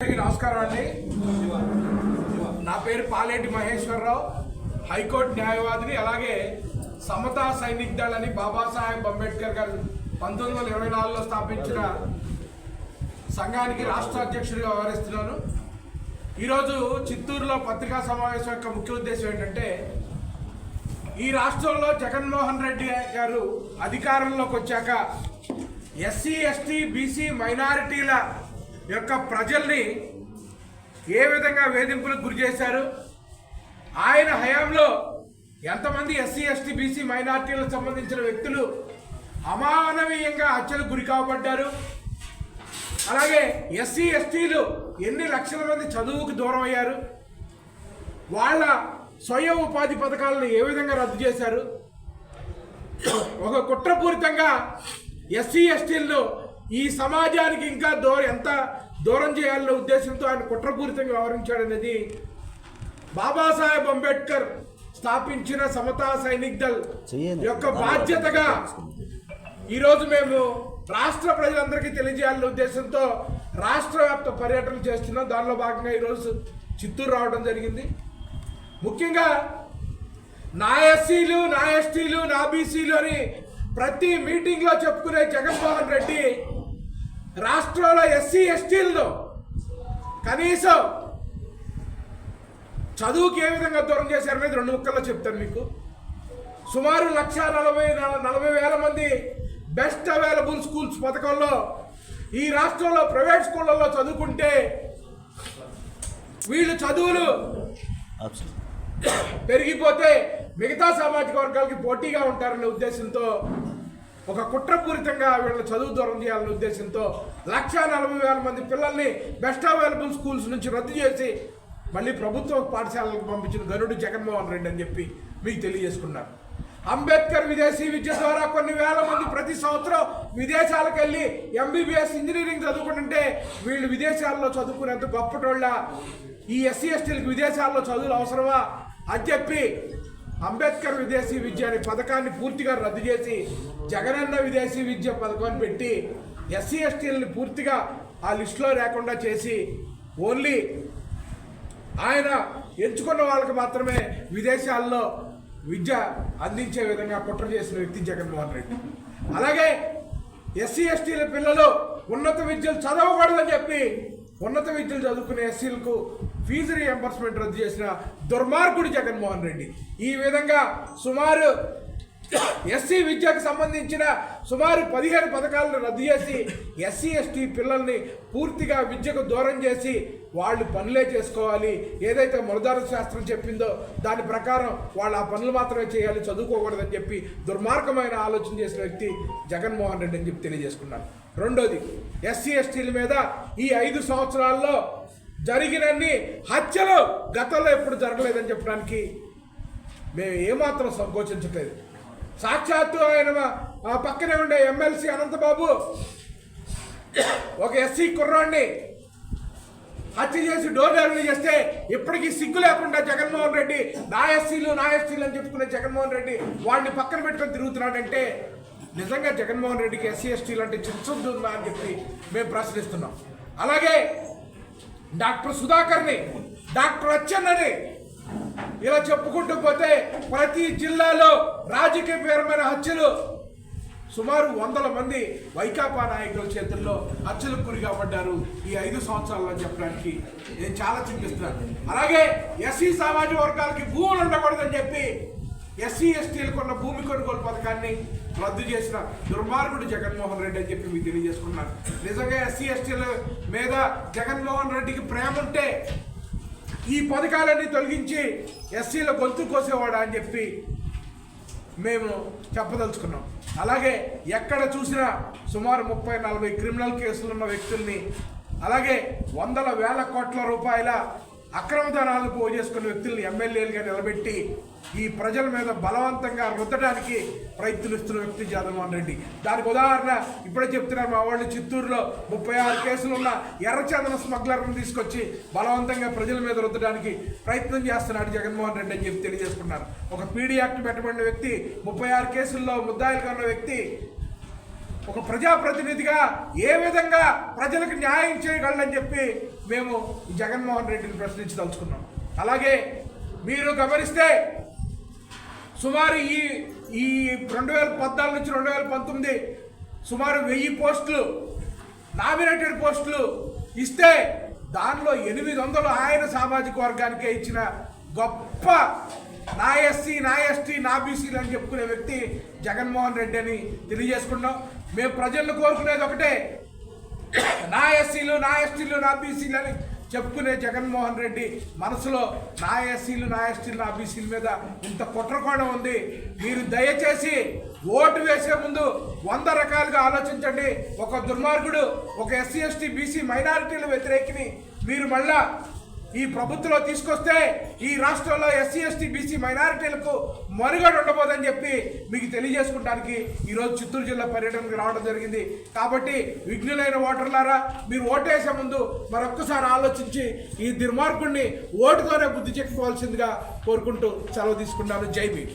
అందరికీ నమస్కారం అండి. నా పేరు పాలేటి మహేశ్వరరావు. హైకోర్టు న్యాయవాదిని అలాగే సమతా సైనిక్ దళ్ అని బాబాసాహెబ్ అంబేద్కర్ గారు పంతొమ్మిది వందల ఇరవై నాలుగులో స్థాపించిన సంఘానికి రాష్ట్ర అధ్యక్షుడిగా వ్యవహరిస్తున్నాను. ఈరోజు చిత్తూరులో పత్రికా సమావేశం యొక్క ముఖ్య ఉద్దేశం ఏంటంటే ఈ రాష్ట్రంలో జగన్మోహన్ రెడ్డి గారు అధికారంలోకి వచ్చాక ఎస్సీ ఎస్టీ బీసీ మైనారిటీల యొక్క ప్రజల్ని ఏ విధంగా వేధింపులకు గురి చేశారు? ఆయన హయాంలో ఎంతమంది ఎస్సీ ఎస్టీ బీసీ మైనార్టీలకు సంబంధించిన వ్యక్తులు అమానవీయంగా హత్యలకు గురి కాబడ్డారు? అలాగే ఎస్సీ ఎస్టీలు ఎన్ని లక్షల మంది చదువుకు దూరం అయ్యారు వాళ్ళ స్వయం ఉపాధి పథకాలను ఏ విధంగా రద్దు చేశారు? ఒక కుట్రపూరితంగా ఎస్సీ ఎస్టీలను ఈ సమాజానికి ఇంకా దూరం ఎంత దూరం చేయాలనే ఉద్దేశంతో ఆయన కుట్రపూరితంగా వ్యవహరించాడనేది బాబాసాహెబ్ అంబేద్కర్ స్థాపించిన సమతా సైనిక్ దళ్. యొక్క బాధ్యతగా ఈరోజు మేము రాష్ట్ర ప్రజలందరికీ తెలియజేయాలనే ఉద్దేశంతో రాష్ట్ర వ్యాప్త పర్యటన చేస్తున్నాం దానిలో భాగంగా ఈరోజు చిత్తూరు రావడం జరిగింది ముఖ్యంగా నా ఎస్సీలు నా ఎస్టీలు నా బీసీలు అని ప్రతి మీటింగ్లో చెప్పుకునే జగన్మోహన్ రెడ్డి రాష్ట్రంలో ఎస్సీ ఎస్టీలను కనీసం చదువుకి ఏ విధంగా దూరం చేశారనేది రెండు ముక్కల్లో చెప్తాను మీకు సుమారు లక్ష నలభై నలభై వేల మంది బెస్ట్ అవైలబుల్ స్కూల్స్ పథకంలో ఈ రాష్ట్రంలో ప్రైవేట్ స్కూళ్ళల్లో చదువుకుంటే వీళ్ళు చదువులు. పెరిగిపోతే మిగతా సామాజిక వర్గాలకి పోటీగా ఉంటారనే ఉద్దేశంతో ఒక కుట్రపూరితంగా వీళ్ళని చదువు దూరం చేయాలనే ఉద్దేశంతో లక్ష నలభై వేల మంది పిల్లల్ని బెస్ట్ అవైలబుల్ స్కూల్స్ నుంచి రద్దు చేసి మళ్ళీ ప్రభుత్వ పాఠశాలలకు పంపించిన గరుడు జగన్మోహన్ రెడ్డి అని చెప్పి మీకు తెలియజేసుకున్నారు. అంబేద్కర్ విదేశీ విద్య ద్వారా కొన్ని వేల మంది ప్రతి సంవత్సరం విదేశాలకు వెళ్ళి ఎంబీబీఎస్ ఇంజనీరింగ్ చదువుకుంటుంటే వీళ్ళు విదేశాల్లో చదువుకునేంత గొప్పటోళ్ళ ఈ ఎస్సీ ఎస్టీలకు విదేశాల్లో చదువులు అవసరమా అని చెప్పి అంబేద్కర్ విదేశీ విద్య అనే పథకాన్ని పూర్తిగా రద్దు చేసి జగనన్న విదేశీ విద్య పథకాన్ని పెట్టి ఎస్సీ ఎస్టీలని పూర్తిగా ఆ లిస్టులో లేకుండా చేసి ఓన్లీ ఆయన ఎంచుకున్న వాళ్ళకి మాత్రమే విదేశాల్లో విద్య అందించే విధంగా కుట్ర చేసిన వ్యక్తి జగన్మోహన్ రెడ్డి. అలాగే ఎస్సీ ఎస్టీల పిల్లలు ఉన్నత విద్యలు చదవకూడదని చెప్పి ఉన్నత విద్యలు చదువుకునే ఎస్సీలకు ఫీజు రియంబర్స్మెంట్ రద్దు చేసిన దుర్మార్గుడు జగన్మోహన్ రెడ్డి. ఈ విధంగా సుమారు ఎస్సీ విద్యకు సంబంధించిన సుమారు పదిహేను పథకాలను రద్దు చేసి ఎస్సీ ఎస్టీ పిల్లల్ని పూర్తిగా విద్యకు దూరం చేసి వాళ్ళు పనులే చేసుకోవాలి. ఏదైతే మొలదార శాస్త్రం చెప్పిందో దాని ప్రకారం వాళ్ళు ఆ పనులు మాత్రమే చేయాలి చదువుకోకూడదని చెప్పి దుర్మార్గమైన ఆలోచన చేసిన వ్యక్తి జగన్మోహన్ రెడ్డి అని చెప్పి తెలియజేసుకున్నాను. రెండోది ఎస్సీ ఎస్టీల మీద ఈ ఐదు సంవత్సరాల్లో జరిగినన్ని హత్యలు గతంలో ఎప్పుడు జరగలేదని చెప్పడానికి మేము ఏమాత్రం సంకోచించట్లేదు. సాక్షాత్తు ఆయన పక్కనే ఉండే ఎమ్మెల్సీ అనంతబాబు ఒక ఎస్సీ కుర్రాడిని హత్య చేసి డోర్ డెలివరీ చేస్తే ఇప్పటికీ సిగ్గు లేకుండా జగన్మోహన్ రెడ్డి నా ఎస్సీలు నా ఎస్సీలు అని చెప్పుకునే జగన్మోహన్ రెడ్డి వాడిని పక్కన పెట్టుకొని తిరుగుతున్నాడంటే నిజంగా జగన్మోహన్ రెడ్డికి ఎస్సీ ఎస్టీలు అంటే చిత్తశుద్ధి అని చెప్పి మేము ప్రశ్నిస్తున్నాం. అలాగే డాక్టర్ సుధాకర్ని డాక్టర్ అచ్చన్నని ఇలా చెప్పుకుంటూ పోతే ప్రతి జిల్లాలో రాజకీయపరమైన హత్యలు సుమారు వందల మంది వైకాపా నాయకుల చేతుల్లో హత్యలు గురి పడ్డారు ఈ ఐదు సంవత్సరాల్లో చెప్పడానికి. నేను చాలా చింతిస్తున్నాను. అలాగే ఎస్సీ సామాజిక వర్గాలకి భూములు ఉండకూడదని చెప్పి ఎస్సీ ఎస్టీలకు ఉన్న భూమి కొనుగోలు పథకాన్ని రద్దు చేసిన దుర్మార్గుడు జగన్మోహన్ రెడ్డి అని చెప్పి మీకు తెలియజేసుకున్నాను. నిజంగా ఎస్సీ ఎస్టీల మీద జగన్మోహన్ రెడ్డికి ప్రేమ ఉంటే ఈ పథకాలన్నీ తొలగించి ఎస్సీల గొంతు కోసేవాడా అని చెప్పి మేము చెప్పదలుచుకున్నాం. అలాగే ఎక్కడ చూసినా సుమారు ముప్పై నలభై క్రిమినల్ కేసులు ఉన్న వ్యక్తుల్ని అలాగే వందల వేల కోట్ల రూపాయల అక్రమ ధనాలు పోజేసుకున్న వ్యక్తుల్ని ఎమ్మెల్యేలుగా నిలబెట్టి ఈ ప్రజల మీద బలవంతంగా రుద్దడానికి ప్రయత్నిస్తున్న వ్యక్తి జగన్మోహన్ రెడ్డి. దానికి ఉదాహరణ ఇప్పుడే చెప్తున్నారు మా వాళ్ళు చిత్తూరులో ముప్పై ఆరు కేసులు ఉన్న ఎర్రచందన స్మగ్లర్ను తీసుకొచ్చి బలవంతంగా ప్రజల మీద రుద్దడానికి ప్రయత్నం చేస్తున్నాడు జగన్మోహన్ రెడ్డి అని చెప్పి తెలియజేసుకున్నారు. ఒక పీడీ యాక్ట్ పెట్టబడిన వ్యక్తి ముప్పై ఆరు కేసుల్లో ముద్దాయిలుగా ఉన్న వ్యక్తి ఒక ప్రజాప్రతినిధిగా ఏ విధంగా ప్రజలకు న్యాయం చేయగలని చెప్పి మేము ఈ జగన్మోహన్ రెడ్డిని ప్రశ్నించదలుచుకున్నాం. అలాగే మీరు గమనిస్తే సుమారు ఈ ఈ రెండు వేల పద్నాలుగు నుంచి రెండు వేల పంతొమ్మిది సుమారు వెయ్యి పోస్టులు నామినేటెడ్ పోస్టులు ఇస్తే దానిలో ఎనిమిది వందలు ఆయన సామాజిక వర్గానికే ఇచ్చిన గొప్ప నా ఎస్సీ నా ఎస్టీ నా బీసీలు అని చెప్పుకునే వ్యక్తి జగన్మోహన్ రెడ్డి అని తెలియజేసుకున్నాం మేము ప్రజలను కోరుకునేది ఒకటే నా ఎస్సీలు నా ఎస్టీలు నా బీసీలు అని చెప్పుకునే జగన్మోహన్ రెడ్డి మనసులో నా ఎస్సీలు నా ఎస్టీలు నా బీసీల మీద ఇంత కుట్రకోణం ఉంది. మీరు దయచేసి ఓటు వేసే ముందు వంద రకాలుగా ఆలోచించండి. ఒక దుర్మార్గుడు ఒక ఎస్సీ ఎస్టీ బీసీ మైనారిటీల వ్యతిరేకిని మీరు మళ్ళా ఈ ప్రభుత్వంలో తీసుకొస్తే ఈ రాష్ట్రంలో ఎస్సీ ఎస్టీ బీసీ మైనారిటీలకు మరుగడ ఉండబోదని చెప్పి మీకు తెలియజేసుకోవడానికి ఈరోజు చిత్తూరు జిల్లా పర్యటనకు రావడం జరిగింది. కాబట్టి విఘ్నులైన ఓటర్లారా మీరు ఓటేసే ముందు మరొక్కసారి ఆలోచించి ఈ దుర్మార్గుడిని ఓటుతోనే బుద్ధి చెప్పుకోవాల్సిందిగా కోరుకుంటూ సెలవు తీసుకున్నాను జై భీమ్.